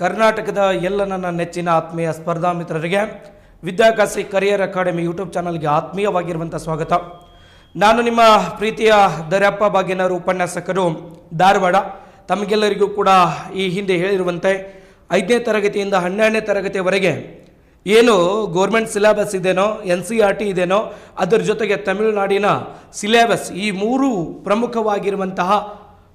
ಕರ್ನಾಟಕದ ಎಲ್ಲ ನನ್ನ ನೆಚ್ಚಿನ ಆತ್ಮೀಯ ಸ್ಪರ್ಧಾ ಮಿತ್ರರಿಗೆ, ವಿದ್ಯಾಕಾಶಿ ಕರಿಯರ್ ಅಕಾಡೆಮಿ ಯೂಟ್ಯೂಬ್ ಚಾನಲ್ಗೆ ಆತ್ಮೀಯವಾಗಿರುವಂಥ ಸ್ವಾಗತ. ನಾನು ನಿಮ್ಮ ಪ್ರೀತಿಯ ದರ್ಯಪ್ಪ ಬಾಗಿನವರು ಉಪನ್ಯಾಸಕರು ಧಾರವಾಡ. ತಮಗೆಲ್ಲರಿಗೂ ಕೂಡ ಈ ಹಿಂದೆ ಹೇಳಿರುವಂತೆ ಐದನೇ ತರಗತಿಯಿಂದ ಹನ್ನೆರಡನೇ ತರಗತಿಯವರೆಗೆ ಏನು ಗೋರ್ಮೆಂಟ್ ಸಿಲೆಬಸ್ ಇದೆಯೋ ಎನ್ ಸಿ ಆರ್ ಟಿ ಇದೇನೋ, ಅದರ ಜೊತೆಗೆ ತಮಿಳುನಾಡಿನ ಸಿಲೆಬಸ್ ಈ ಮೂರು ಪ್ರಮುಖವಾಗಿರುವಂತಹ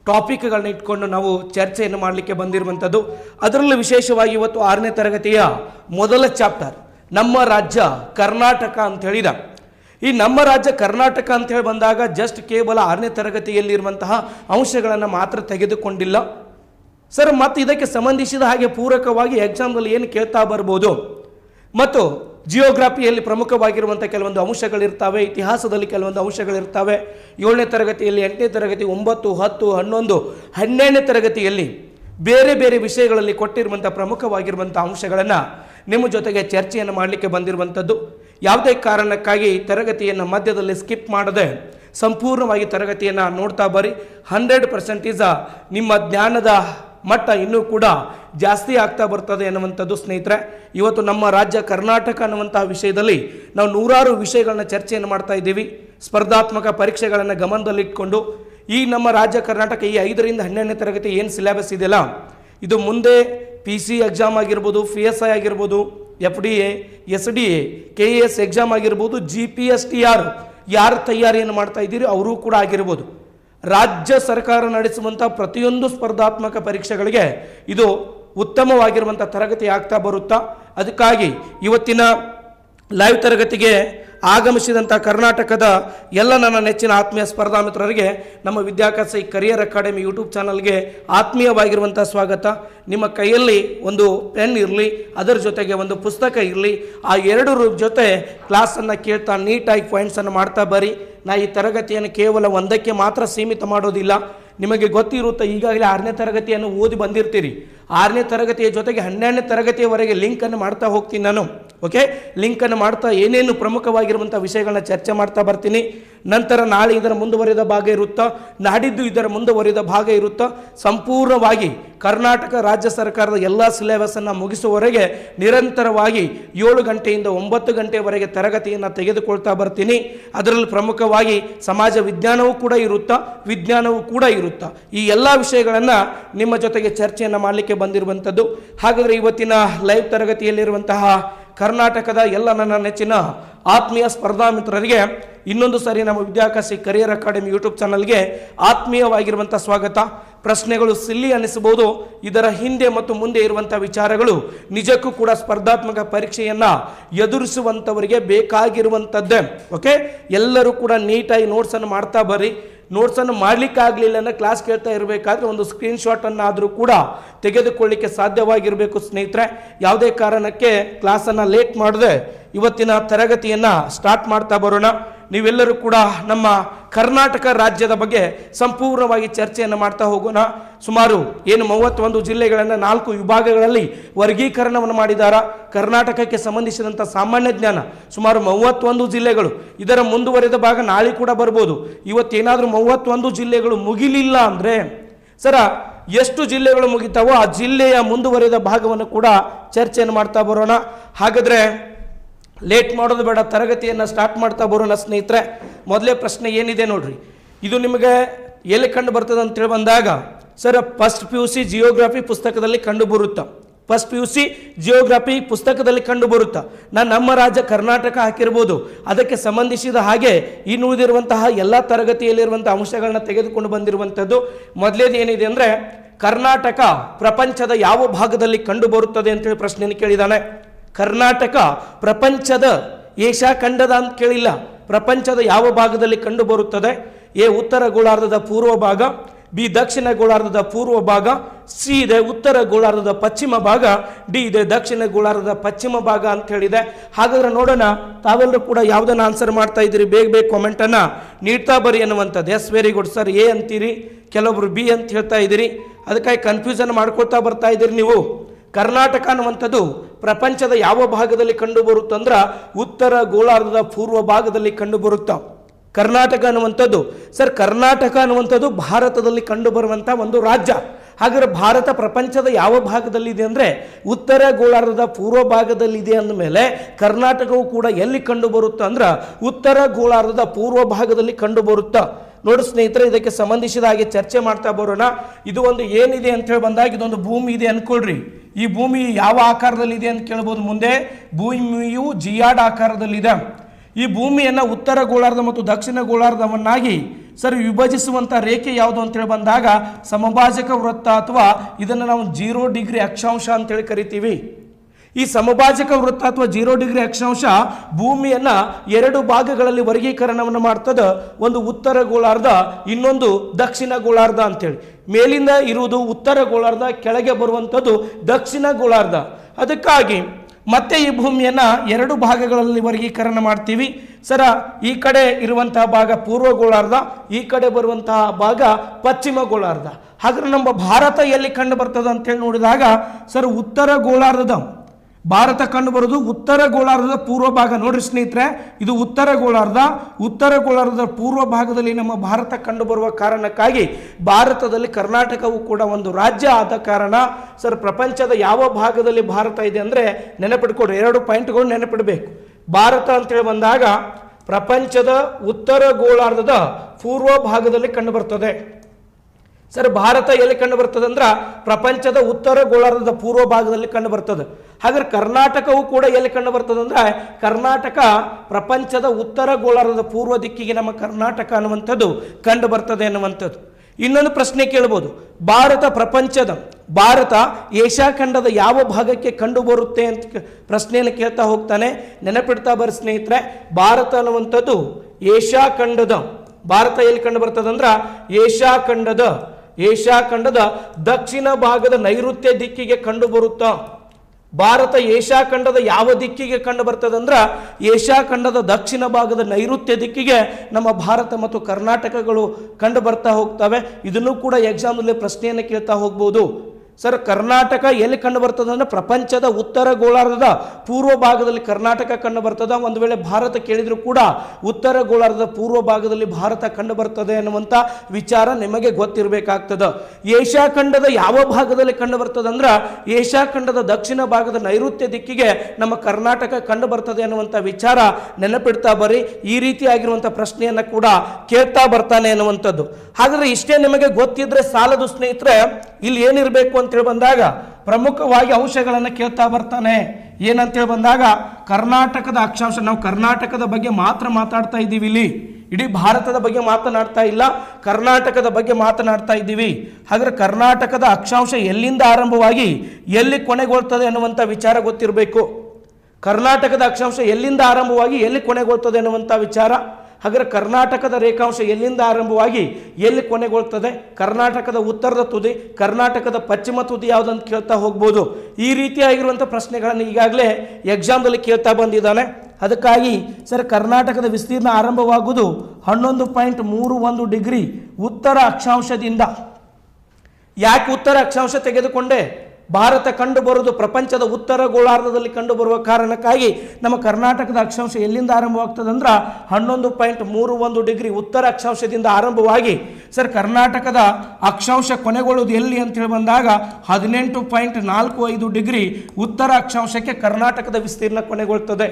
ಟಾಪಿಕ್ಗಳನ್ನ ಇಟ್ಕೊಂಡು ನಾವು ಚರ್ಚೆಯನ್ನು ಮಾಡಲಿಕ್ಕೆ ಬಂದಿರುವಂಥದ್ದು. ಅದರಲ್ಲೂ ವಿಶೇಷವಾಗಿ ಇವತ್ತು ಆರನೇ ತರಗತಿಯ ಮೊದಲ ಚಾಪ್ಟರ್ ನಮ್ಮ ರಾಜ್ಯ ಕರ್ನಾಟಕ ಅಂತ ಹೇಳಿದ ಈ ನಮ್ಮ ರಾಜ್ಯ ಕರ್ನಾಟಕ ಅಂತ ಹೇಳಿ ಬಂದಾಗ ಜಸ್ಟ್ ಕೇವಲ ಆರನೇ ತರಗತಿಯಲ್ಲಿರುವಂತಹ ಅಂಶಗಳನ್ನು ಮಾತ್ರ ತೆಗೆದುಕೊಂಡಿಲ್ಲ. ಸರ್, ಮತ್ತು ಇದಕ್ಕೆ ಸಂಬಂಧಿಸಿದ ಹಾಗೆ ಪೂರಕವಾಗಿ ಎಕ್ಸಾಮ್ನಲ್ಲಿ ಏನು ಕೇಳ್ತಾ ಬರ್ಬೋದು? ಮತ್ತು ಜಿಯೋಗ್ರಫಿಯಲ್ಲಿ ಪ್ರಮುಖವಾಗಿರುವಂಥ ಕೆಲವೊಂದು ಅಂಶಗಳಿರ್ತವೆ, ಇತಿಹಾಸದಲ್ಲಿ ಕೆಲವೊಂದು ಅಂಶಗಳಿರ್ತವೆ. ಏಳನೇ ತರಗತಿಯಲ್ಲಿ, ಎಂಟನೇ ತರಗತಿ, ಒಂಬತ್ತು, ಹತ್ತು, ಹನ್ನೊಂದು, ಹನ್ನೆರಡನೇ ತರಗತಿಯಲ್ಲಿ ಬೇರೆ ಬೇರೆ ವಿಷಯಗಳಲ್ಲಿ ಕೊಟ್ಟಿರುವಂಥ ಪ್ರಮುಖವಾಗಿರುವಂಥ ಅಂಶಗಳನ್ನು ನಿಮ್ಮ ಜೊತೆಗೆ ಚರ್ಚೆಯನ್ನು ಮಾಡಲಿಕ್ಕೆ ಬಂದಿರುವಂಥದ್ದು. ಯಾವುದೇ ಕಾರಣಕ್ಕಾಗಿ ತರಗತಿಯನ್ನು ಮಧ್ಯದಲ್ಲಿ ಸ್ಕಿಪ್ ಮಾಡದೆ ಸಂಪೂರ್ಣವಾಗಿ ತರಗತಿಯನ್ನು ನೋಡ್ತಾ ಬರಿ ಹಂಡ್ರೆಡ್ ಪರ್ಸೆಂಟೀಸ ನಿಮ್ಮ ಜ್ಞಾನದ ಮಟ್ಟ ಇನ್ನೂ ಕೂಡ ಜಾಸ್ತಿ ಆಗ್ತಾ ಬರ್ತದೆ ಅನ್ನುವಂಥದ್ದು ಸ್ನೇಹಿತರೆ. ಇವತ್ತು ನಮ್ಮ ರಾಜ್ಯ ಕರ್ನಾಟಕ ಅನ್ನುವಂತಹ ವಿಷಯದಲ್ಲಿ ನಾವು ನೂರಾರು ವಿಷಯಗಳನ್ನ ಚರ್ಚೆಯನ್ನು ಮಾಡ್ತಾ ಇದ್ದೀವಿ. ಸ್ಪರ್ಧಾತ್ಮಕ ಪರೀಕ್ಷೆಗಳನ್ನು ಗಮನದಲ್ಲಿಟ್ಕೊಂಡು ಈ ನಮ್ಮ ರಾಜ್ಯ ಕರ್ನಾಟಕ ಈ ಐದರಿಂದ ಹನ್ನೆರಡನೇ ತರಗತಿ ಏನು ಸಿಲೆಬಸ್ ಇದೆಯಲ್ಲ, ಇದು ಮುಂದೆ ಪಿ ಸಿ ಎಕ್ಸಾಮ್ ಆಗಿರ್ಬೋದು ಪಿ ಎಸ್ ಐ ಆಗಿರ್ಬೋದು F D A S D A K S exam ಆಗಿರ್ಬೋದು G P S T R ಯಾರು ತಯಾರಿಯನ್ನು ಮಾಡ್ತಾ ಇದ್ದೀರಿ ಅವರೂ ಕೂಡ ಆಗಿರ್ಬೋದು. ರಾಜ್ಯ ಸರ್ಕಾರ ನಡೆಸುವಂಥ ಪ್ರತಿಯೊಂದು ಸ್ಪರ್ಧಾತ್ಮಕ ಪರೀಕ್ಷೆಗಳಿಗೆ ಇದು ಉತ್ತಮವಾಗಿರುವಂಥ ತರಗತಿ ಆಗ್ತಾ ಬರುತ್ತಾ? ಅದಕ್ಕಾಗಿ ಇವತ್ತಿನ ಲೈವ್ ತರಗತಿಗೆ ಆಗಮಿಸಿದಂಥ ಕರ್ನಾಟಕದ ಎಲ್ಲ ನನ್ನ ನೆಚ್ಚಿನ ಆತ್ಮೀಯ ಸ್ಪರ್ಧಾ ಮಿತ್ರರಿಗೆ, ನಮ್ಮ ವಿದ್ಯಾಕಾಶಿ ಕರಿಯರ್ ಅಕಾಡೆಮಿ ಯೂಟ್ಯೂಬ್ ಚಾನಲ್ಗೆ ಆತ್ಮೀಯವಾಗಿರುವಂಥ ಸ್ವಾಗತ. ನಿಮ್ಮ ಕೈಯಲ್ಲಿ ಒಂದು ಪೆನ್ ಇರಲಿ, ಅದರ ಜೊತೆಗೆ ಒಂದು ಪುಸ್ತಕ ಇರಲಿ, ಆ ಎರಡರ ಜೊತೆ ಕ್ಲಾಸನ್ನು ಕೇಳ್ತಾ ನೀಟಾಗಿ ಪಾಯಿಂಟ್ಸನ್ನು ಮಾಡ್ತಾ ಬರಿ. ನಾ ಈ ತರಗತಿಯನ್ನು ಕೇವಲ ಒಂದಕ್ಕೆ ಮಾತ್ರ ಸೀಮಿತ ಮಾಡೋದಿಲ್ಲ. ನಿಮಗೆ ಗೊತ್ತಿರುತ್ತೆ, ಈಗಾಗಲೇ ಆರನೇ ತರಗತಿಯನ್ನು ಓದಿ ಬಂದಿರ್ತೀರಿ. ಆರನೇ ತರಗತಿಯ ಜೊತೆಗೆ ಹನ್ನೆರಡನೇ ತರಗತಿಯವರೆಗೆ ಲಿಂಕನ್ನು ಮಾಡ್ತಾ ಹೋಗ್ತೀನಿ ನಾನು. ಓಕೆ ಲಿಂಕನ್ನು ಮಾಡ್ತಾ ಏನೇನು ಪ್ರಮುಖವಾಗಿರುವಂಥ ವಿಷಯಗಳನ್ನ ಚರ್ಚೆ ಮಾಡ್ತಾ ಬರ್ತೀನಿ. ನಂತರ ನಾಳೆ ಇದರ ಮುಂದುವರಿದ ಭಾಗ ಇರುತ್ತಾ? ನಾಡಿದ್ದು ಇದರ ಮುಂದುವರಿದ ಭಾಗ ಇರುತ್ತಾ? ಸಂಪೂರ್ಣವಾಗಿ ಕರ್ನಾಟಕ ರಾಜ್ಯ ಸರ್ಕಾರದ ಎಲ್ಲ ಸಿಲೆಬಸನ್ನು ಮುಗಿಸುವವರೆಗೆ ನಿರಂತರವಾಗಿ ಏಳು ಗಂಟೆಯಿಂದ ಒಂಬತ್ತು ಗಂಟೆವರೆಗೆ ತರಗತಿಯನ್ನು ತೆಗೆದುಕೊಳ್ತಾ ಬರ್ತೀನಿ. ಅದರಲ್ಲಿ ಪ್ರಮುಖವಾಗಿ ಸಮಾಜ ವಿಜ್ಞಾನವೂ ಕೂಡ ಇರುತ್ತಾ? ವಿಜ್ಞಾನವೂ ಕೂಡ ಇರುತ್ತಾ? ಈ ಎಲ್ಲ ವಿಷಯಗಳನ್ನು ನಿಮ್ಮ ಜೊತೆಗೆ ಚರ್ಚೆಯನ್ನು ಮಾಡಲಿಕ್ಕೆ ಬಂದಿರುವಂಥದ್ದು. ಹಾಗಾದರೆ ಇವತ್ತಿನ ಲೈವ್ ತರಗತಿಯಲ್ಲಿರುವಂತಹ ಕರ್ನಾಟಕದ ಎಲ್ಲ ನನ್ನ ನೆಚ್ಚಿನ ಆತ್ಮೀಯ ಸ್ಪರ್ಧಾ ಮಿತ್ರರಿಗೆ ಇನ್ನೊಂದು ಸಾರಿ ನಮ್ಮ ವಿದ್ಯಾಕಾಶಿ ಕರಿಯರ್ ಅಕಾಡೆಮಿ ಯೂಟ್ಯೂಬ್ ಚಾನಲ್ಗೆ ಆತ್ಮೀಯವಾಗಿರುವಂಥ ಸ್ವಾಗತ. ಪ್ರಶ್ನೆಗಳು ಸಿಲ್ಲಿ ಅನ್ನಿಸಬಹುದು. ಇದರ ಹಿಂದೆ ಮತ್ತು ಮುಂದೆ ಇರುವಂಥ ವಿಚಾರಗಳು ನಿಜಕ್ಕೂ ಕೂಡ ಸ್ಪರ್ಧಾತ್ಮಕ ಪರೀಕ್ಷೆಯನ್ನು ಎದುರಿಸುವಂಥವರಿಗೆ ಬೇಕಾಗಿರುವಂಥದ್ದೇ ಓಕೆ ಎಲ್ಲರೂ ಕೂಡ ನೀಟಾಗಿ ನೋಟ್ಸನ್ನು ಮಾಡ್ತಾ ಬರ್ರಿ. ನೋಟ್ಸನ್ನು ಮಾಡಲಿಕ್ಕಾಗಲಿಲ್ಲ ಅಂದರೆ ಕ್ಲಾಸ್ ಕೇಳ್ತಾ ಇರಬೇಕಾದ್ರೆ ಒಂದು ಸ್ಕ್ರೀನ್ ಶಾಟನ್ನು ಆದರೂ ಕೂಡ ತೆಗೆದುಕೊಳ್ಳಿಕ್ಕೆ ಸಾಧ್ಯವಾಗಿರಬೇಕು ಸ್ನೇಹಿತರೆ. ಯಾವುದೇ ಕಾರಣಕ್ಕೆ ಕ್ಲಾಸನ್ನು ಲೇಟ್ ಮಾಡದೆ ಇವತ್ತಿನ ತರಗತಿಯನ್ನು ಸ್ಟಾರ್ಟ್ ಮಾಡ್ತಾ ಬರೋಣ. ನೀವೆಲ್ಲರೂ ಕೂಡ ನಮ್ಮ ಕರ್ನಾಟಕ ರಾಜ್ಯದ ಬಗ್ಗೆ ಸಂಪೂರ್ಣವಾಗಿ ಚರ್ಚೆಯನ್ನು ಮಾಡ್ತಾ ಹೋಗೋಣ. ಸುಮಾರು ಏನು ಮೂವತ್ತೊಂದು ಜಿಲ್ಲೆಗಳನ್ನು ನಾಲ್ಕು ವಿಭಾಗಗಳಲ್ಲಿ ವರ್ಗೀಕರಣವನ್ನು ಮಾಡಿದಾರ. ಕರ್ನಾಟಕಕ್ಕೆ ಸಂಬಂಧಿಸಿದಂಥ ಸಾಮಾನ್ಯ ಜ್ಞಾನ ಸುಮಾರು ಮೂವತ್ತೊಂದು ಜಿಲ್ಲೆಗಳು. ಇದರ ಮುಂದುವರೆದ ಭಾಗ ನಾಳೆ ಕೂಡ ಬರ್ಬೋದು. ಇವತ್ತೇನಾದರೂ ಮೂವತ್ತೊಂದು ಜಿಲ್ಲೆಗಳು ಮುಗಿಲಿಲ್ಲ ಅಂದರೆ, ಸರ, ಎಷ್ಟು ಜಿಲ್ಲೆಗಳು ಮುಗಿತಾವೋ ಆ ಜಿಲ್ಲೆಯ ಮುಂದುವರೆದ ಭಾಗವನ್ನು ಕೂಡ ಚರ್ಚೆಯನ್ನು ಮಾಡ್ತಾ ಬರೋಣ. ಹಾಗಾದರೆ ಲೇಟ್ ಮಾಡೋದು ಬೇಡ, ತರಗತಿಯನ್ನು ಸ್ಟಾರ್ಟ್ ಮಾಡ್ತಾ ಬರೋಣ ಸ್ನೇಹಿತರೆ, ಮೊದಲೇ ಪ್ರಶ್ನೆ ಏನಿದೆ ನೋಡ್ರಿ. ಇದು ನಿಮಗೆ ಎಲ್ಲಿ ಕಂಡು ಬರ್ತದೆ ಅಂತೇಳಿ ಬಂದಾಗ, sir first P U C geography ಪುಸ್ತಕದಲ್ಲಿ ಕಂಡು ಬರುತ್ತಾ. First P U C geography ಪುಸ್ತಕದಲ್ಲಿ ಕಂಡು ಬರುತ್ತಾ. ನಾನು ನಮ್ಮ ರಾಜ್ಯ ಕರ್ನಾಟಕ ಹಾಕಿರ್ಬೋದು. ಅದಕ್ಕೆ ಸಂಬಂಧಿಸಿದ ಹಾಗೆ ಇನ್ನು ಉಳಿದಿರುವಂತಹ ಎಲ್ಲ ತರಗತಿಯಲ್ಲಿರುವಂಥ ಅಂಶಗಳನ್ನ ತೆಗೆದುಕೊಂಡು ಬಂದಿರುವಂಥದ್ದು. ಮೊದಲೇದು ಏನಿದೆ ಅಂದರೆ, ಕರ್ನಾಟಕ ಪ್ರಪಂಚದ ಯಾವ ಭಾಗದಲ್ಲಿ ಕಂಡು ಬರುತ್ತದೆ ಅಂತೇಳಿ ಪ್ರಶ್ನೆಯನ್ನು ಕೇಳಿದಾನೆ. ಕರ್ನಾಟಕ ಪ್ರಪಂಚದ ಏಷ್ಯಾ ಖಂಡದ ಅಂತ ಕೇಳಿಲ್ಲ. ಪ್ರಪಂಚದ ಯಾವ ಭಾಗದಲ್ಲಿ ಕಂಡುಬರುತ್ತದೆ? ಎ ಉತ್ತರ ಗೋಳಾರ್ಧದ ಪೂರ್ವ ಭಾಗ, ಬಿ ದಕ್ಷಿಣ ಗೋಳಾರ್ಧದ ಪೂರ್ವ ಭಾಗ, ಸಿ ಇದೆ ಉತ್ತರ ಗೋಳಾರ್ಧದ ಪಶ್ಚಿಮ ಭಾಗ, ಡಿ ಇದೆ ದಕ್ಷಿಣ ಗೋಳಾರ್ಧದ ಪಶ್ಚಿಮ ಭಾಗ ಅಂತ ಹೇಳಿದೆ. ಹಾಗಾದ್ರೆ ನೋಡೋಣ, ತಾವೆಲ್ಲರೂ ಕೂಡ ಯಾವುದನ್ನು ಆನ್ಸರ್ ಮಾಡ್ತಾ ಇದ್ದೀರಿ? ಬೇಗ ಬೇಗ ಕಾಮೆಂಟನ್ನು ನೀಡ್ತಾ ಬರಿ ಅನ್ನುವಂಥದ್ದು yes very good sir A ಅಂತೀರಿ? ಕೆಲವೊಬ್ರು ಬಿ ಅಂತ ಹೇಳ್ತಾ ಇದ್ದೀರಿ. ಅದಕ್ಕಾಗಿ ಕನ್ಫ್ಯೂಷನ್ ಮಾಡ್ಕೊಳ್ತಾ ಬರ್ತಾ ಇದ್ದೀರಿ ನೀವು. ಕರ್ನಾಟಕ ಅನ್ನುವಂಥದ್ದು ಪ್ರಪಂಚದ ಯಾವ ಭಾಗದಲ್ಲಿ ಕಂಡುಬರುತ್ತಂದ್ರೆ ಉತ್ತರ ಗೋಳಾರ್ಧದ ಪೂರ್ವ ಭಾಗದಲ್ಲಿ ಕಂಡುಬರುತ್ತೆ. ಕರ್ನಾಟಕ ಅನ್ನುವಂಥದ್ದು, ಸರ್ ಕರ್ನಾಟಕ ಅನ್ನುವಂಥದ್ದು ಭಾರತದಲ್ಲಿ ಕಂಡುಬರುವಂಥ ಒಂದು ರಾಜ್ಯ. ಹಾಗಾದರೆ ಭಾರತ ಪ್ರಪಂಚದ ಯಾವ ಭಾಗದಲ್ಲಿದೆ ಅಂದರೆ ಉತ್ತರ ಗೋಳಾರ್ಧದ ಪೂರ್ವ ಭಾಗದಲ್ಲಿದೆ ಅಂದಮೇಲೆ ಕರ್ನಾಟಕವು ಕೂಡ ಎಲ್ಲಿ ಕಂಡುಬರುತ್ತೆ ಅಂದ್ರೆ ಉತ್ತರ ಗೋಳಾರ್ಧದ ಪೂರ್ವ ಭಾಗದಲ್ಲಿ ಕಂಡು ಬರುತ್ತಾ ನೋಡಿ ಸ್ನೇಹಿತರೆ, ಇದಕ್ಕೆ ಸಂಬಂಧಿಸಿದ ಹಾಗೆ ಚರ್ಚೆ ಮಾಡ್ತಾ ಬರೋಣ. ಇದು ಒಂದು ಏನಿದೆ ಅಂತ ಹೇಳಿ ಬಂದಾಗ ಇದೊಂದು ಭೂಮಿ ಇದೆ ಅನ್ಕೊಳ್ರಿ. ಈ ಭೂಮಿ ಯಾವ ಆಕಾರದಲ್ಲಿದೆ ಅಂತ ಕೇಳ್ಬೋದು ಮುಂದೆ. ಭೂಮಿಯು ಜಿಯಾಡ್ ಆಕಾರದಲ್ಲಿದೆ. ಈ ಭೂಮಿಯನ್ನು ಉತ್ತರ ಗೋಳಾರ್ಧ ಮತ್ತು ದಕ್ಷಿಣ ಗೋಳಾರ್ಧವನ್ನಾಗಿ ಸರ್ ವಿಭಜಿಸುವಂಥ ರೇಖೆ ಯಾವುದು ಅಂತೇಳಿ ಬಂದಾಗ ಸಮಭಾಜಕ ವೃತ್ತ ಅಥವಾ ಇದನ್ನು ನಾವು ಜೀರೋ ಡಿಗ್ರಿ ಅಕ್ಷಾಂಶ ಅಂತೇಳಿ ಕರಿತೀವಿ. ಈ ಸಮಭಾಜಕ ವೃತ್ತ ಅಥವಾ ಜೀರೋ ಡಿಗ್ರಿ ಅಕ್ಷಾಂಶ ಭೂಮಿಯನ್ನ ಎರಡು ಭಾಗಗಳಲ್ಲಿ ವರ್ಗೀಕರಣವನ್ನು ಮಾಡ್ತದ. ಒಂದು ಉತ್ತರ ಗೋಳಾರ್ಧ, ಇನ್ನೊಂದು ದಕ್ಷಿಣ ಗೋಳಾರ್ಧ ಅಂತೇಳಿ. ಮೇಲಿಂದ ಇರುವುದು ಉತ್ತರ ಗೋಳಾರ್ಧ, ಕೆಳಗೆ ಬರುವಂಥದ್ದು ದಕ್ಷಿಣ ಗೋಳಾರ್ಧ. ಅದಕ್ಕಾಗಿ ಮತ್ತೆ ಈ ಭೂಮಿಯನ್ನ ಎರಡು ಭಾಗಗಳಲ್ಲಿ ವರ್ಗೀಕರಣ ಮಾಡ್ತೀವಿ. ಸರ, ಈ ಕಡೆ ಇರುವಂತಹ ಭಾಗ ಪೂರ್ವ ಗೋಳಾರ್ಧ, ಈ ಕಡೆ ಬರುವಂತಹ ಭಾಗ ಪಶ್ಚಿಮ ಗೋಳಾರ್ಧ. ಹಾಗಾದ್ರೆ ನಮ್ಮ ಭಾರತ ಎಲ್ಲಿ ಕಂಡು ಬರ್ತದೆ ಅಂತೇಳಿ ನೋಡಿದಾಗ, ಸರ್, ಉತ್ತರ ಗೋಳಾರ್ಧದ ಭಾರತ ಕಂಡು ಬರೋದು ಉತ್ತರ ಗೋಳಾರ್ಧದ ಪೂರ್ವ ಭಾಗ. ನೋಡ್ರಿ ಸ್ನೇಹಿತರೆ, ಇದು ಉತ್ತರ ಗೋಳಾರ್ಧ. ಉತ್ತರ ಗೋಳಾರ್ಧದ ಪೂರ್ವ ಭಾಗದಲ್ಲಿ ನಮ್ಮ ಭಾರತ ಕಂಡು ಬರುವ ಕಾರಣಕ್ಕಾಗಿ ಭಾರತದಲ್ಲಿ ಕರ್ನಾಟಕವು ಕೂಡ ಒಂದು ರಾಜ್ಯ ಆದ ಕಾರಣ ಸರ್, ಪ್ರಪಂಚದ ಯಾವ ಭಾಗದಲ್ಲಿ ಭಾರತ ಇದೆ ಅಂದರೆ ನೆನಪಿಟ್ಕೊಡ್ರಿ ಎರಡು ಪಾಯಿಂಟ್ಗಳು ನೆನಪಿಡಬೇಕು. ಭಾರತ ಅಂತೇಳಿ ಬಂದಾಗ ಪ್ರಪಂಚದ ಉತ್ತರ ಗೋಳಾರ್ಧದ ಪೂರ್ವ ಭಾಗದಲ್ಲಿ ಕಂಡು ಬರ್ತದೆ. ಸರ್, ಭಾರತ ಎಲ್ಲಿ ಕಂಡು ಬರ್ತದೆ ಅಂದ್ರೆ ಪ್ರಪಂಚದ ಉತ್ತರ ಗೋಳಾರ್ಧದ ಪೂರ್ವ ಭಾಗದಲ್ಲಿ ಕಂಡು ಬರ್ತದೆ. ಹಾಗಾದ್ರೆ ಕರ್ನಾಟಕವು ಕೂಡ ಎಲ್ಲಿ ಕಂಡು ಬರ್ತದೆ ಅಂದ್ರೆ ಕರ್ನಾಟಕ ಪ್ರಪಂಚದ ಉತ್ತರ ಗೋಳಾರ್ಧದ ಪೂರ್ವ ದಿಕ್ಕಿಗೆ ನಮ್ಮ ಕರ್ನಾಟಕ ಅನ್ನುವಂಥದ್ದು ಕಂಡು ಬರ್ತದೆ ಅನ್ನುವಂಥದ್ದು. ಇನ್ನೊಂದು ಪ್ರಶ್ನೆ ಕೇಳ್ಬೋದು. ಭಾರತ ಪ್ರಪಂಚದ, ಭಾರತ ಏಷ್ಯಾ ಖಂಡದ ಯಾವ ಭಾಗಕ್ಕೆ ಕಂಡು ಬರುತ್ತೆ ಅಂತ ಪ್ರಶ್ನೆಯನ್ನು ಕೇಳ್ತಾ ಹೋಗ್ತಾನೆ. ನೆನಪಿಡ್ತಾ ಬರ ಸ್ನೇಹಿತರೆ, ಭಾರತ ಅನ್ನುವಂಥದ್ದು ಏಷ್ಯಾ ಖಂಡದ, ಭಾರತ ಎಲ್ಲಿ ಕಂಡು ಬರ್ತದಂದ್ರ ಏಷ್ಯಾ ಖಂಡದ ಏಷ್ಯಾ ಖಂಡದ ದಕ್ಷಿಣ ಭಾಗದ ನೈಋತ್ಯ ದಿಕ್ಕಿಗೆ ಕಂಡು ಬರುತ್ತಾ ಭಾರತ ಏಷ್ಯಾ ಖಂಡದ ಯಾವ ದಿಕ್ಕಿಗೆ ಕಂಡು ಬರ್ತದೆ ಅಂದ್ರೆ ಏಷ್ಯಾ ಖಂಡದ ದಕ್ಷಿಣ ಭಾಗದ ನೈಋತ್ಯ ದಿಕ್ಕಿಗೆ ನಮ್ಮ ಭಾರತ ಮತ್ತು ಕರ್ನಾಟಕಗಳು ಕಂಡು ಬರ್ತಾ ಹೋಗ್ತವೆ. ಇದನ್ನು ಕೂಡ ಎಕ್ಸಾಮ್ನಲ್ಲಿ ಪ್ರಶ್ನೆಯನ್ನು ಕೇಳ್ತಾ ಹೋಗ್ಬೋದು. ಸರ್, ಕರ್ನಾಟಕ ಎಲ್ಲಿ ಕಂಡು ಬರ್ತದೆ ಅಂದ್ರೆ ಪ್ರಪಂಚದ ಉತ್ತರ ಗೋಳಾರ್ಧದ ಪೂರ್ವ ಭಾಗದಲ್ಲಿ ಕರ್ನಾಟಕ ಕಂಡು ಬರ್ತದೆ. ಒಂದು ವೇಳೆ ಭಾರತ ಕೇಳಿದರೂ ಕೂಡ ಉತ್ತರ ಗೋಳಾರ್ಧದ ಪೂರ್ವ ಭಾಗದಲ್ಲಿ ಭಾರತ ಕಂಡು ಬರ್ತದೆ ಅನ್ನುವಂಥ ವಿಚಾರ ನಿಮಗೆ ಗೊತ್ತಿರಬೇಕಾಗ್ತದೆ. ಏಷ್ಯಾ ಖಂಡದ ಯಾವ ಭಾಗದಲ್ಲಿ ಕಂಡು ಬರ್ತದೆ ಅಂದ್ರೆ ಏಷ್ಯಾ ಖಂಡದ ದಕ್ಷಿಣ ಭಾಗದ ನೈಋತ್ಯ ದಿಕ್ಕಿಗೆ ನಮ್ಮ ಕರ್ನಾಟಕ ಕಂಡು ಬರ್ತದೆ ಅನ್ನುವಂಥ ವಿಚಾರ ನೆನಪಿಡ್ತಾ ಬರ್ರಿ. ಈ ರೀತಿಯಾಗಿರುವಂಥ ಪ್ರಶ್ನೆಯನ್ನು ಕೂಡ ಕೇಳ್ತಾ ಬರ್ತಾನೆ ಅನ್ನುವಂಥದ್ದು. ಹಾಗಾದ್ರೆ ಇಷ್ಟೇ ನಿಮಗೆ ಗೊತ್ತಿದ್ರೆ ಸಾಲದು ಸ್ನೇಹಿತರೆ ಇಲ್ಲಿ ಏನಿರಬೇಕು ಅಂತೇಳಿ ಬಂದಾಗ ಪ್ರಮುಖವಾಗಿ ಅಂಶಗಳನ್ನು ಕೇಳ್ತಾ ಬರ್ತಾನೆ. ಏನಂತೇಳಿ ಬಂದಾಗ ಕರ್ನಾಟಕದ ಅಕ್ಷಾಂಶ, ನಾವು ಕರ್ನಾಟಕದ ಬಗ್ಗೆ ಮಾತ್ರ ಮಾತಾಡ್ತಾ ಇದ್ದೀವಿ ಇಲ್ಲಿ. ಇಡೀ ಭಾರತದ ಬಗ್ಗೆ ಮಾತನಾಡ್ತಾ ಇಲ್ಲ, ಕರ್ನಾಟಕದ ಬಗ್ಗೆ ಮಾತನಾಡ್ತಾ ಇದ್ದೀವಿ. ಹಾಗಾದ್ರೆ ಕರ್ನಾಟಕದ ಅಕ್ಷಾಂಶ ಎಲ್ಲಿಂದ ಆರಂಭವಾಗಿ ಎಲ್ಲಿ ಕೊನೆಗೊಳ್ತದೆ ಅನ್ನುವಂಥ ವಿಚಾರ ಗೊತ್ತಿರಬೇಕು. ಕರ್ನಾಟಕದ ಅಕ್ಷಾಂಶ ಎಲ್ಲಿಂದ ಆರಂಭವಾಗಿ ಎಲ್ಲಿ ಕೊನೆಗೊಳ್ತದೆ ಅನ್ನುವಂಥ ವಿಚಾರ. ಹಾಗಾದ್ರೆ ಕರ್ನಾಟಕದ ರೇಖಾಂಶ ಎಲ್ಲಿಂದ ಆರಂಭವಾಗಿ ಎಲ್ಲಿ ಕೊನೆಗೊಳ್ತದೆ? ಕರ್ನಾಟಕದ ಉತ್ತರದ ತುದಿ, ಕರ್ನಾಟಕದ ಪಶ್ಚಿಮ ತುದಿ ಯಾವುದಂತ ಕೇಳ್ತಾ ಹೋಗ್ಬೋದು. ಈ ರೀತಿಯಾಗಿರುವಂಥ ಪ್ರಶ್ನೆಗಳನ್ನು ಈಗಾಗಲೇ ಎಕ್ಸಾಮ್ದಲ್ಲಿ ಕೇಳ್ತಾ ಬಂದಿದ್ದಾನೆ. ಅದಕ್ಕಾಗಿ ಸರ್, ಕರ್ನಾಟಕದ ವಿಸ್ತೀರ್ಣ ಆರಂಭವಾಗುವುದು ಹನ್ನೊಂದು ಪಾಯಿಂಟ್ ಮೂರು ಒಂದು ಡಿಗ್ರಿ ಉತ್ತರ ಅಕ್ಷಾಂಶದಿಂದ. ಯಾಕೆ ಉತ್ತರ ಅಕ್ಷಾಂಶ ತೆಗೆದುಕೊಂಡೆ? ಭಾರತ ಕಂಡು ಬರುವುದು ಪ್ರಪಂಚದ ಉತ್ತರ ಗೋಳಾರ್ಧದಲ್ಲಿ ಕಂಡುಬರುವ ಕಾರಣಕ್ಕಾಗಿ ನಮ್ಮ ಕರ್ನಾಟಕದ ಅಕ್ಷಾಂಶ ಎಲ್ಲಿಂದ ಆರಂಭವಾಗ್ತದೆ ಅಂದ್ರೆ ಹನ್ನೊಂದು ಪಾಯಿಂಟ್ ಮೂರು ಒಂದು ಡಿಗ್ರಿ ಉತ್ತರ ಅಕ್ಷಾಂಶದಿಂದ ಆರಂಭವಾಗಿ. ಸರ್, ಕರ್ನಾಟಕದ ಅಕ್ಷಾಂಶ ಕೊನೆಗೊಳ್ಳುವುದು ಎಲ್ಲಿ ಅಂತ ಹೇಳಿ ಬಂದಾಗ ಹದಿನೆಂಟು ಪಾಯಿಂಟ್ ನಾಲ್ಕು ಐದು ಡಿಗ್ರಿ ಉತ್ತರ ಅಕ್ಷಾಂಶಕ್ಕೆ ಕರ್ನಾಟಕದ ವಿಸ್ತೀರ್ಣ ಕೊನೆಗೊಳ್ತದೆ.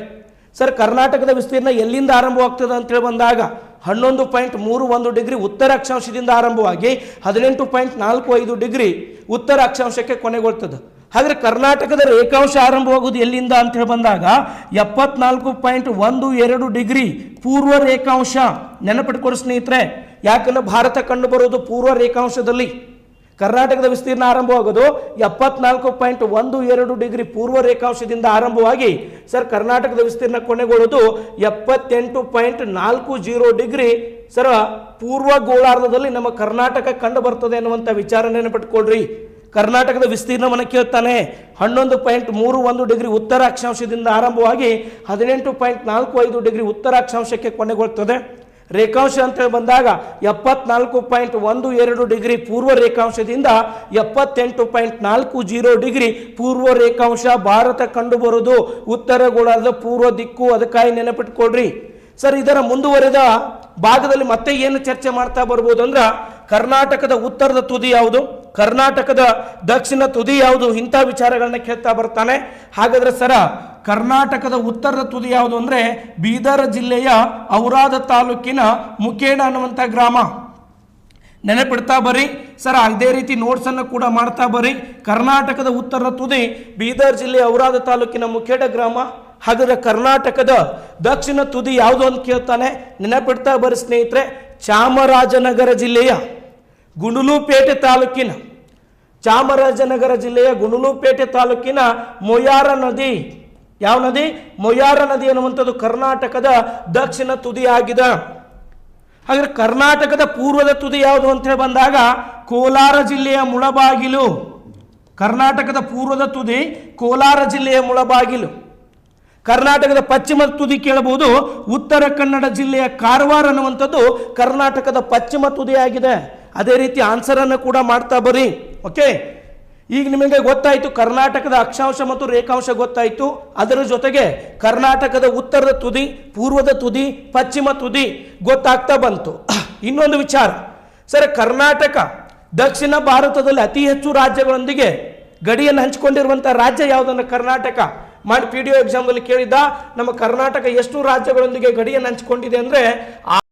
ಸರ್, ಕರ್ನಾಟಕದ ವಿಸ್ತೀರ್ಣ ಎಲ್ಲಿಂದ ಆರಂಭವಾಗ್ತದೆ ಅಂತೇಳಿ ಬಂದಾಗ ಹನ್ನೊಂದು ಪಾಯಿಂಟ್ ಮೂರು ಒಂದು ಡಿಗ್ರಿ ಉತ್ತರ ಅಕ್ಷಾಂಶದಿಂದ ಆರಂಭವಾಗಿ ಹದಿನೆಂಟು ಪಾಯಿಂಟ್ ನಾಲ್ಕು ಐದು ಡಿಗ್ರಿ ಉತ್ತರ ಅಕ್ಷಾಂಶಕ್ಕೆ ಕೊನೆಗೊಳ್ತದೆ. ಆದರೆ ಕರ್ನಾಟಕದ ರೇಖಾಂಶ ಆರಂಭವಾಗುವುದು ಎಲ್ಲಿಂದ ಅಂತ ಹೇಳಿ ಬಂದಾಗ ಎಪ್ಪತ್ನಾಲ್ಕು ಪಾಯಿಂಟ್ ಒಂದು ಎರಡು ಡಿಗ್ರಿ ಪೂರ್ವ ರೇಖಾಂಶ. ನೆನಪಿಟ್ಕೊಡಿ ಸ್ನೇಹಿತರೆ, ಯಾಕಂದ್ರೆ ಭಾರತ ಕಂಡು ಪೂರ್ವ ರೇಖಾಂಶದಲ್ಲಿ. ಕರ್ನಾಟಕದ ವಿಸ್ತೀರ್ಣ ಆರಂಭವಾಗೋದು ಎಪ್ಪತ್ನಾಲ್ಕು ಪಾಯಿಂಟ್ ಒಂದು ಎರಡು ಡಿಗ್ರಿ ಪೂರ್ವ ರೇಖಾಂಶದಿಂದ ಆರಂಭವಾಗಿ, ಸರ್ ಕರ್ನಾಟಕದ ವಿಸ್ತೀರ್ಣ ಕೊನೆಗೊಳ್ಳೋದು ಎಪ್ಪತ್ತೆಂಟು ಪಾಯಿಂಟ್ ನಾಲ್ಕು ಜೀರೋ ಡಿಗ್ರಿ, ಸರ್ ಪೂರ್ವ ಗೋಳಾರ್ಧದಲ್ಲಿ ನಮ್ಮ ಕರ್ನಾಟಕ ಕಂಡು ಬರ್ತದೆ ಅನ್ನುವಂಥ ವಿಚಾರ ನೆನಪಿಟ್ಕೊಳ್ರಿ. ಕರ್ನಾಟಕದ ವಿಸ್ತೀರ್ಣವನ್ನು ಕೇಳ್ತಾನೆ, ಹನ್ನೊಂದು ಪಾಯಿಂಟ್ ಮೂರು ಒಂದು ಡಿಗ್ರಿ ಉತ್ತರ ಅಕ್ಷಾಂಶದಿಂದ ಆರಂಭವಾಗಿ, ಹದಿನೆಂಟು ಪಾಯಿಂಟ್ ನಾಲ್ಕು ಐದು ಡಿಗ್ರಿ ಉತ್ತರ ಅಕ್ಷಾಂಶಕ್ಕೆ ಕೊನೆಗೊಳ್ತದೆ. ರೇಖಾಂಶ ಅಂತೇಳಿ ಬಂದಾಗ ಎಪ್ಪತ್ನಾಲ್ಕು ಪಾಯಿಂಟ್ ಒಂದು ಎರಡು ಡಿಗ್ರಿ ಪೂರ್ವ ರೇಖಾಂಶದಿಂದ ಎಪ್ಪತ್ತೆಂಟು ಪಾಯಿಂಟ್ ನಾಲ್ಕು ಜೀರೋ ಡಿಗ್ರಿ ಪೂರ್ವ ರೇಖಾಂಶ ಭಾರತ ಕಂಡುಬರುವುದು ಉತ್ತರ ಗೋಳದ ಪೂರ್ವ ದಿಕ್ಕು, ಅದಕ್ಕಾಗಿ ನೆನಪಿಟ್ಕೊಳ್ರಿ. ಸರ್, ಇದರ ಮುಂದುವರೆದ ಭಾಗದಲ್ಲಿ ಮತ್ತೆ ಏನು ಚರ್ಚೆ ಮಾಡ್ತಾ ಬರ್ಬೋದು ಅಂದ್ರೆ ಕರ್ನಾಟಕದ ಉತ್ತರದ ತುದಿ ಯಾವುದು? ಕರ್ನಾಟಕದ ದಕ್ಷಿಣ ತುದಿ ಯಾವುದು? ಇಂಥ ವಿಚಾರಗಳನ್ನ ಕೇಳ್ತಾ ಬರ್ತಾನೆ. ಹಾಗಾದ್ರೆ ಸರ, ಕರ್ನಾಟಕದ ಉತ್ತರದ ತುದಿ ಯಾವುದು ಅಂದ್ರೆ ಬೀದರ್ ಜಿಲ್ಲೆಯ ಔರಾದ ತಾಲೂಕಿನ ಮುಖೇಣ ಅನ್ನುವಂಥ ಗ್ರಾಮ. ನೆನಪಿಡ್ತಾ ಬರ್ರಿ ಸರ್, ಅದೇ ರೀತಿ ನೋಟ್ಸನ್ನು ಕೂಡ ಮಾಡ್ತಾ ಬರ್ರಿ ಕರ್ನಾಟಕದ ಉತ್ತರದ ತುದಿ ಬೀದರ್ ಜಿಲ್ಲೆ ಔರಾದ ತಾಲೂಕಿನ ಮುಖೇಡ ಗ್ರಾಮ. ಹಾಗಾದ್ರೆ ಕರ್ನಾಟಕದ ದಕ್ಷಿಣ ತುದಿ ಯಾವುದು ಅಂತ ಕೇಳ್ತಾನೆ, ನೆನಪಿಡ್ತಾ ಬರ ಸ್ನೇಹಿತರೆ, ಚಾಮರಾಜನಗರ ಜಿಲ್ಲೆಯ ಗುಂಡಲುಪೇಟೆ ತಾಲೂಕಿನ, ಚಾಮರಾಜನಗರ ಜಿಲ್ಲೆಯ ಗುಂಡಲುಪೇಟೆ ತಾಲೂಕಿನ ಮೊಯಾರ ನದಿ, ಯಾವ ನದಿ? ಮೊಯಾರ ನದಿ ಅನ್ನುವಂಥದ್ದು ಕರ್ನಾಟಕದ ದಕ್ಷಿಣ ತುದಿ ಆಗಿದೆ. ಹಾಗಾದ್ರೆ ಕರ್ನಾಟಕದ ಪೂರ್ವದ ತುದಿ ಯಾವುದು ಅಂತ ಹೇಳಿ ಬಂದಾಗ, ಕೋಲಾರ ಜಿಲ್ಲೆಯ ಮುಳಬಾಗಿಲು. ಕರ್ನಾಟಕದ ಪೂರ್ವದ ತುದಿ ಕೋಲಾರ ಜಿಲ್ಲೆಯ ಮುಳಬಾಗಿಲು. ಕರ್ನಾಟಕದ ಪಶ್ಚಿಮ ತುದಿ ಕೇಳಬಹುದು. ಉತ್ತರ ಕನ್ನಡ ಜಿಲ್ಲೆಯ ಕಾರವಾರ ಅನ್ನುವಂಥದ್ದು ಕರ್ನಾಟಕದ ಪಶ್ಚಿಮ ತುದಿಯಾಗಿದೆ. ಅದೇ ರೀತಿ ಆನ್ಸರ್ ಅನ್ನು ಕೂಡ ಮಾಡ್ತಾ ಬರ್ರಿ. ಓಕೆ ಈಗ ನಿಮಗೆ ಗೊತ್ತಾಯಿತು, ಕರ್ನಾಟಕದ ಅಕ್ಷಾಂಶ ಮತ್ತು ರೇಖಾಂಶ ಗೊತ್ತಾಯಿತು. ಅದರ ಜೊತೆಗೆ ಕರ್ನಾಟಕದ ಉತ್ತರದ ತುದಿ, ಪೂರ್ವದ ತುದಿ, ಪಶ್ಚಿಮ ತುದಿ ಗೊತ್ತಾಗ್ತಾ ಬಂತು. ಇನ್ನೊಂದು ವಿಚಾರ. ಸರ್, ಕರ್ನಾಟಕ ದಕ್ಷಿಣ ಭಾರತದಲ್ಲಿ ಅತಿ ಹೆಚ್ಚು ರಾಜ್ಯಗಳೊಂದಿಗೆ ಗಡಿಯನ್ನು ಹಂಚಿಕೊಂಡಿರುವಂಥ ರಾಜ್ಯ ಯಾವುದನ್ನು ಕರ್ನಾಟಕ. ಮಾಡಿ ಪಿ ಡಿ ಒ ಎಕ್ಸಾಮಲ್ಲಿ ಕೇಳಿದ್ದ ನಮ್ಮ ಕರ್ನಾಟಕ ಎಷ್ಟು ರಾಜ್ಯಗಳೊಂದಿಗೆ ಗಡಿಯನ್ನು ಹಂಚಿಕೊಂಡಿದೆ ಅಂದರೆ